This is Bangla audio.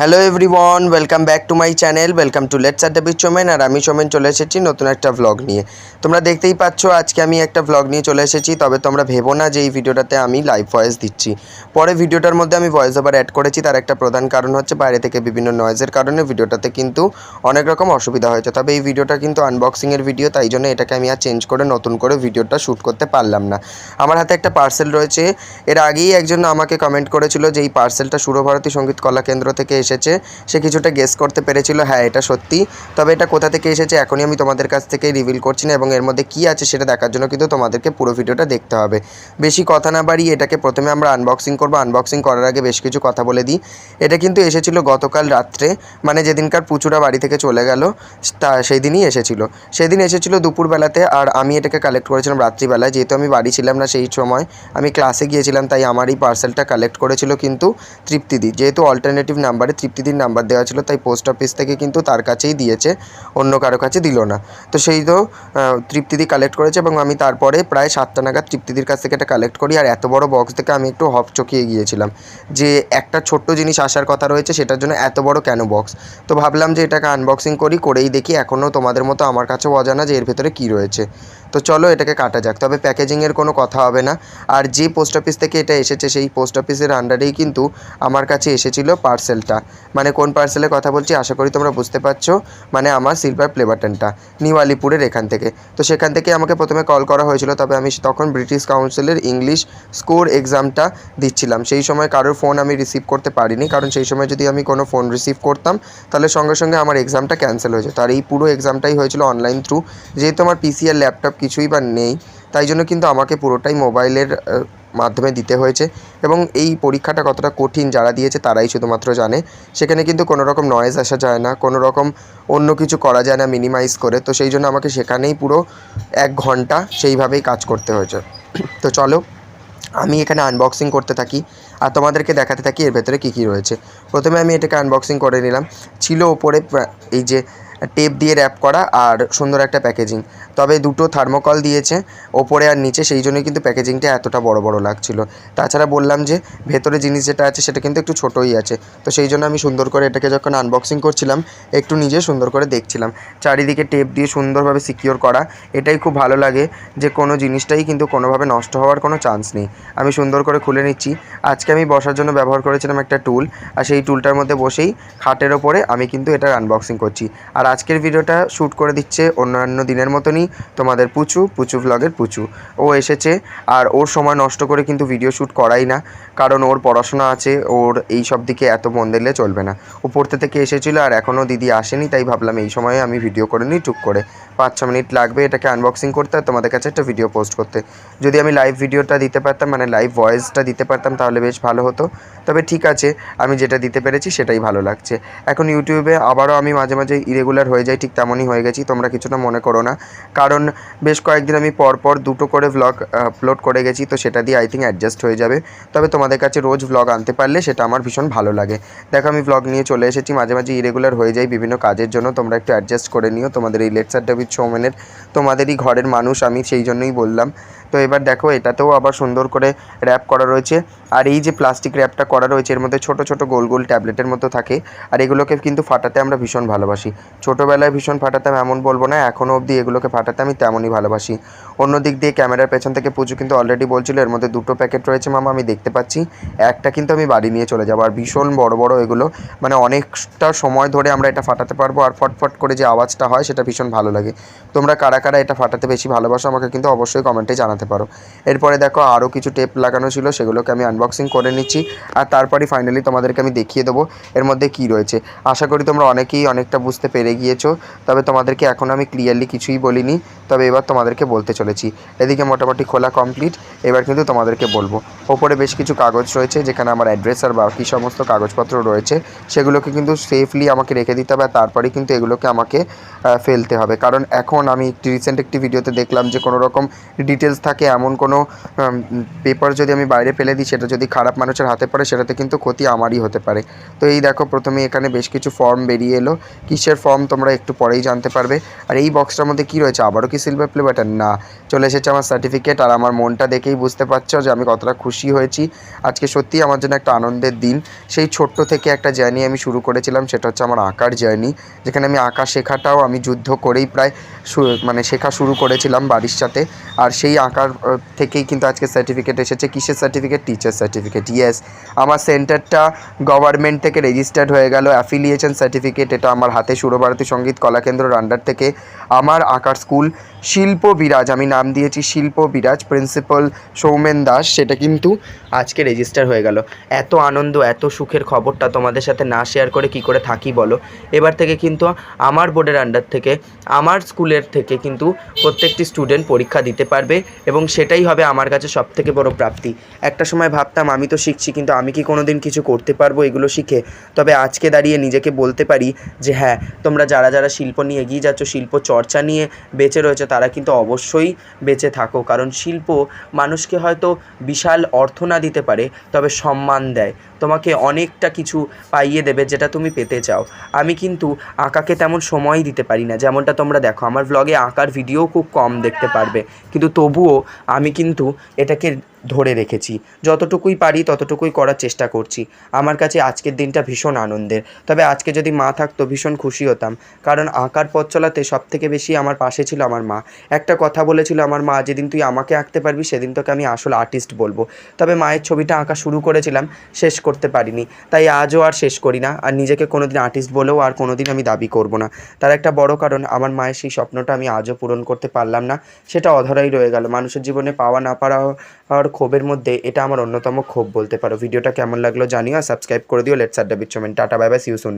Hello everyone welcome back to my channel welcome to let's adda beach চোমেন আর আমি চোমেন চলে এসেছি নতুন একটা ভ্লগ নিয়ে। তোমরা দেখতেই পাচ্ছ, আজকে আমি একটা ভ্লগ নিয়ে চলে এসেছি, তবে তোমরা ভেবো না যে এই ভিডিওটাতে আমি লাইভ ভয়েস দিচ্ছি। পরে ভিডিওটার মধ্যে আমি ভয়েস ওভার অ্যাড করেছি, তার একটা প্রধান কারণ হচ্ছে বাইরে থেকে বিভিন্ন নয়েজের কারণে ভিডিওটাতে কিন্তু অনেক রকম অসুবিধা হয়েছে। তবে এই ভিডিওটা কিন্তু আনবক্সিংয়ের ভিডিও তাই জন্য এটাকে আমি আর চেঞ্জ করে, নতুন করে ভিডিওটা শ্যুট করতে পারলাম না। আমার হাতে একটা পার্সেল রয়েছে, এর আগেই একজন আমাকে কমেন্ট করেছিল যে এই পার্সেলটা সুরভারতী সংগীত কলা কেন্দ্র থেকে এসেছে, সে কিছুটা গেস করতে পেরেছিল হ্যাঁ এটা সত্যি। তবে এটা কোথা থেকে এসেছে, এখনই আমি তোমাদের কাছ থেকে রিভিল করছি না, এবং এর মধ্যে কী আছে সেটা দেখার জন্য কিন্তু তোমাদেরকে পুরো ভিডিওটা দেখতে হবে। বেশি কথা না বাড়িয়ে এটাকে প্রথমে আমরা আনবক্সিং করব। আনবক্সিং করার আগে বেশ কিছু কথা বলে দিই। এটা কিন্তু এসেছিল গতকাল রাত্রে মানে যেদিনকার পুচুরা বাড়ি থেকে চলে গেল, তা সেই দিনই এসেছিল। সেদিন এসেছিল দুপুরবেলাতে, আর আমি এটাকে কালেক্ট করেছিলাম রাত্রিবেলায়। যেহেতু আমি বাড়ি ছিলাম না সেই সময়, আমি ক্লাসে গিয়েছিলাম, তাই আমার এই পার্সেলটা কালেক্ট করেছিল কিন্তু তৃপ্তিদি যেহেতু অল্টারনেটিভ নাম্বারে তৃপ্তিদির নাম্বার দেওয়া ছিল, তাই পোস্ট অফিস থেকে কিন্তু তার কাছেই দিয়েছে, অন্য কারও কাছে দিল না। তো সেই তো তৃপ্তিদি কালেক্ট করেছে এবং আমি তারপরে প্রায় সাতটা নাগাদ তৃপ্তিদির কাছ থেকে এটা কালেক্ট করি। আর এত বড় বক্স থেকে আমি একটু হপ চকিয়ে গিয়েছিলাম যে একটা ছোট্ট জিনিস আসার কথা রয়েছে, সেটার জন্য এত বড় কেন বক্স তো ভাবলাম যে এটাকে আনবক্সিং করি, করেই দেখি এখনও তোমাদের মতো আমার কাছেও অজানা যে এর ভেতরে কী রয়েছে। তো চলো এটাকে কাটা যাক, তবে প্যাকেজিংয়ের কোনো কথা হবে না। আর যে পোস্ট অফিস থেকে এটা এসেছে, সেই পোস্ট অফিসের আন্ডারেই কিন্তু আমার কাছে এসেছিল পার্সেলটা মানে কোন পার্সেলের কথা বলছি, আশা করি তোমরা বুঝতে পারছ মানে আমার সিলভার প্লে বাটনটা নিউ আলিপুরের এখান থেকে। তো সেখান থেকে আমাকে প্রথমে কল করা হয়েছিল, তবে আমি তখন ব্রিটিশ কাউন্সিলের ইংলিশ স্কোর এক্সামটা দিচ্ছিলাম। সেই সময় কারোর ফোন আমি রিসিভ করতে পারিনি, কারণ সেই সময় যদি আমি কোনো ফোন রিসিভ করতাম, তাহলে সঙ্গে সঙ্গে আমার এক্সামটা ক্যান্সেল হয়ে যেত। আর এই পুরো এক্সামটাই হয়েছিল অনলাইন থ্রু যেহেতু আমার পিসি আর ল্যাপটপ কিছুই বা নেই, তাই জন্য কিন্তু আমাকে পুরোটাই মোবাইলের মাধ্যমে দিতে হয়েছে এবং এই পরীক্ষাটা কতটা কঠিন যারা দিয়েছে তারাই শুধুমাত্র জানে। সেখানে কিন্তু কোনো রকম নয়েজ আসা যায় না কোনো রকম অন্য কিছু করা যায় না মিনিমাইজ করে। তো সেই জন্য আমাকে সেখানেই পুরো এক ঘণ্টা সেইভাবেই কাজ করতে হয়েছে। তো চলো, আমি এখানে আনবক্সিং করতে থাকি আর তোমাদেরকে দেখাতে থাকি এর ভেতরে কী কী রয়েছে। প্রথমে আমি এটাকে আনবক্সিং করে নিলাম। ছিল ওপরে, এই যে টেপ দিয়ে র্যাপ করা আর সুন্দর একটা প্যাকেজিং। তবে দুটো থার্মোকল দিয়েছে, ওপরে আর নিচে, সেই জন্যই কিন্তু প্যাকেজিংটা এতটা বড় বড় লাগছিল। তাছাড়া বললাম যে, ভেতরে জিনিস যেটা আছে, সেটা কিন্তু একটু ছোটোই আছে। তো সেই জন্য আমি সুন্দর করে এটাকে যখন আনবক্সিং করছিলাম, একটু নিজে সুন্দর করে দেখছিলাম। চারিদিকে টেপ দিয়ে সুন্দরভাবে সিকিওর করা, এটাই খুব ভালো লাগে যে, কোনো জিনিসটাই কিন্তু কোনোভাবে নষ্ট হওয়ার কোনো চান্স নেই। আমি সুন্দর করে খুলে নিচ্ছি। আজকে আমি বসার জন্য ব্যবহার করেছিলাম একটা টুল আর সেই টুলটার মধ্যে বসেই খাটের ওপরে আমি কিন্তু এটার আনবক্সিং করছি। আর আজকের ভিডিওটা শ্যুট করে দিচ্ছে অন্যান্য দিনের মতনই তোমাদের পুচু পুচু ব্লগের পুচু। ও এসেছে আর ওর সময় নষ্ট করে কিন্তু ভিডিও শ্যুট করাই না, কারণ ওর পড়াশোনা আছে, ওর এই সব দিকে এত মন দিলে চলবে না। ও পড়তে থেকে এসেছিল আর এখনও দিদি আসেনি, তাই ভাবলাম এই সময়ে আমি ভিডিও করে নিই, টুক করে। পাঁচ ছ মিনিট লাগবে এটাকে আনবক্সিং করতে আর তোমাদের কাছে একটা ভিডিও পোস্ট করতে। যদি আমি লাইভ ভিডিওটা দিতে পারতাম মানে লাইভ ভয়েসটা দিতে পারতাম, তাহলে বেশ ভালো হতো। তবে ঠিক আছে, আমি যেটা দিতে পেরেছি সেটাই ভালো লাগছে। এখন ইউটিউবে আবারও আমি মাঝে মাঝে ইরেগুলার হয়ে যাই, ঠিক তেমনই হয়ে গেছি, তোমরা কিছুটা মনে করো না। কারণ বেশ কয়েকদিন আমি পরপর দুটো করে ভ্লগ আপলোড করে গেছি, তো সেটা দিয়ে আই থিঙ্ক অ্যাডজাস্ট হয়ে যাবে। তবে তোমাদের কাছে রোজ ভ্লগ আনতে পারলে সেটা আমার ভীষণ ভালো লাগে। দেখো, আমি ভ্লগ নিয়ে চলে এসেছি, মাঝে মাঝে ইরেগুলার হয়ে যাই বিভিন্ন কাজের জন্য, তোমরা একটু অ্যাডজাস্ট করে নিও, তোমাদের এই লেটসার সৌমেনের তোমাদেরই ঘরের মানুষ, আমি সেই জন্যই বললাম। তো এবার দেখো, এটাতেও আবার সুন্দর করে র্যাপ করা রয়েছে। আর এই যে প্লাস্টিক র্যাপটা করা রয়েছে, এর মধ্যে ছোট ছোট গোল গোল ট্যাবলেটের মতো থাকে। আর এগুলোকে কিন্তু ফাটাতে আমরা ভীষণ ভালোবাসি। ছোটোবেলায় ভীষণ ফাটাতাম, এমন বলব না এখনও অবধি এগুলোকে ফাটাতে আমি তেমনই ভালোবাসি। অন্য দিক দিয়ে ক্যামেরার পেছন থেকে পুজো কিন্তু অলরেডি বলছিল, এর মধ্যে দুটো প্যাকেট রয়েছে মামা, আমি দেখতে পাচ্ছি। একটা কিন্তু আমি বাড়ি নিয়ে চলে যাব। আর ভীষণ বড় বড় এগুলো মানে অনেকটা সময় ধরে আমরা এটা ফাটাতে পারব আর ফটফট করে যে আওয়াজটা হয়, সেটা ভীষণ ভালো লাগে। তোমরা কারা কারা এটা ফাটাতে বেশি ভালোবাসো, আমাকে কিন্তু অবশ্যই কমেন্টে জানাতে পারো। এরপরে দেখো আরও কিছু টেপ লাগানো ছিল, সেগুলোকে আমি আনবক্সিং করে নিচ্ছি। আর তারপরে ফাইনালি তোমাদেরকে আমি দেখিয়ে দেবো, এর মধ্যে কী রয়েছে। আশা করি তোমরা অনেকেই অনেকটা বুঝতে পেরে গিয়েছো, তবে তোমাদেরকে এখন আমি ক্লিয়ারলি কিছুই বলিনি। তবে এবার তোমাদেরকে বলতে চলেছি এদিকে মোটামুটি খোলা কমপ্লিট এবার কিন্তু তোমাদেরকে বলব। ওপরে বেশ কিছু কাগজ রয়েছে, যেখানে আমার অ্যাড্রেস আর বাকি সমস্ত কাগজপত্র রয়েছে। সেগুলোকে কিন্তু সেফলি আমাকে রেখে দিতে হবে তারপরে কিন্তু এগুলোকে আমাকে ফেলতে হবে। কারণ এখন আমি একটি রিসেন্ট একটি ভিডিওতে দেখলাম যে কোনো রকম ডিটেলস থাকে, এমন কোনো পেপার যদি আমি বাইরে ফেলে দিই, সেটা যদি খারাপ মানুষের হাতে পড়ে, সেটাতে কিন্তু ক্ষতি আমারই হতে পারে। তো এই দেখো প্রথমে এখানে বেশ কিছু ফর্ম বেরিয়ে এলো। কিসের ফর্ম তোমরা একটু পরেই জানতে পারবে। আর এই বক্সটার মধ্যে কি রয়েছে? আবারও কি সিলভার প্লে বাটন না। চলে এসেছে আমার সার্টিফিকেট আর আমার মনটা দেখেই বুঝতে পারছ যে আমি কতটা খুশি হয়েছি। আজকে সত্যিই আমার জন্য একটা আনন্দের দিন। সেই ছোট্ট থেকে একটা জার্নি আমি শুরু করেছিলাম, সেটা হচ্ছে আমার আঁকার জার্নি যেখানে আমি আঁকা শেখাটাও আমি যুদ্ধ করেই প্রায় মানে শেখা শুরু করেছিলাম বাড়ির সাথে। আর সেই আঁকার থেকেই কিন্তু আজকে সার্টিফিকেট এসেছে। কিসের সার্টিফিকেট টিচার সার্টিফিকেট ইয়েস আমার সেন্টারটা গভর্নমেন্ট থেকে রেজিস্টার্ড হয়ে গেল। অ্যাফিলিয়েশন সার্টিফিকেট এটা আমার হাতে সুরভারতী সংগীত কলাকেন্দ্র আন্ডার থেকে। আমার আঁকার স্কুল শিল্প বিরাজ আমি নাম দিয়েছি শিল্প বিরাজ প্রিন্সিপাল সৌমেন দাস, সেটা কিন্তু আজকে রেজিস্টার হয়ে গেল। এত আনন্দ, এত সুখের খবরটা তোমাদের সাথে না শেয়ার করে কি করে থাকি বলো? এবার থেকে কিন্তু আমার বোর্ডের আন্ডার থেকে, আমার স্কুলের থেকে কিন্তু প্রত্যেকটি স্টুডেন্ট পরীক্ষা দিতে পারবে এবং সেটাই হবে আমার কাছে সব থেকে বড় প্রাপ্তি। একটা সময় ভাবতাম, আমি তো শিখছি, কিন্তু আমি কি কোনো দিন কিছু করতে পারব এগুলো শিখে? তবে আজকে দাঁড়িয়ে নিজেকে বলতে পারি যে হ্যাঁ তোমরা যারা যারা শিল্প নিয়ে এগিয়ে যাচ্ছ, শিল্প চর্চা নিয়ে বেঁচে রয়েছে, তারা কিন্তু অবশ্যই বেঁচে থাকো, কারণ শিল্প মানুষকে হয়তো বিশাল অর্থ না দিতে পারে, তবে সম্মান দেয়। তোমাকে অনেকটা কিছু পাইয়ে দেবে যেটা তুমি পেতে চাও। আমি কিন্তু আঁকাকে তেমন সময় দিতে পারি না, যেমনটা তোমরা দেখো। আমার ব্লগে আঁকার ভিডিও খুব কম দেখতে পারবে, কিন্তু তবুও আমি কিন্তু এটাকে ধরে রেখেছি। যতটুকুই পারি ততটুকুই করার চেষ্টা করছি। আমার কাছে আজকের দিনটা ভীষণ আনন্দের। তবে আজকে যদি মা থাকতো, ভীষণ খুশি হতাম, কারণ আঁকার পথ চলাতে সব থেকে বেশি আমার পাশে ছিল আমার মা। একটা কথা বলেছিল আমার মা, যেদিন তুই আমাকে আঁকতে পারবি, সেদিন তোকে আমি আসল আর্টিস্ট বলব। তবে মায়ের ছবিটা আঁকা শুরু করেছিলাম, শেষ করতে পারিনি। তাই আজও আর শেষ করি না। আর নিজেকে কোনোদিন আর্টিস্ট বলেও আর কোনোদিন আমি দাবি করব না। তার একটা বড় কারণ, আমার মায়ের সেই স্বপ্নটা আমি আজও পূরণ করতে পারলাম না। সেটা অধরাই রয়ে গেল। মানুষের জীবনে পাওয়া না পাওয়া আর ক্ষোভের মধ্যে এটা আমার অন্যতম ক্ষোভ বলতে পারো। ভিডিওটা কেমন লাগল জানিও আর সাবস্ক্রাইব করে দিও। লেটস আড্ডা বিচ্ছমেন tata bye bye see you soon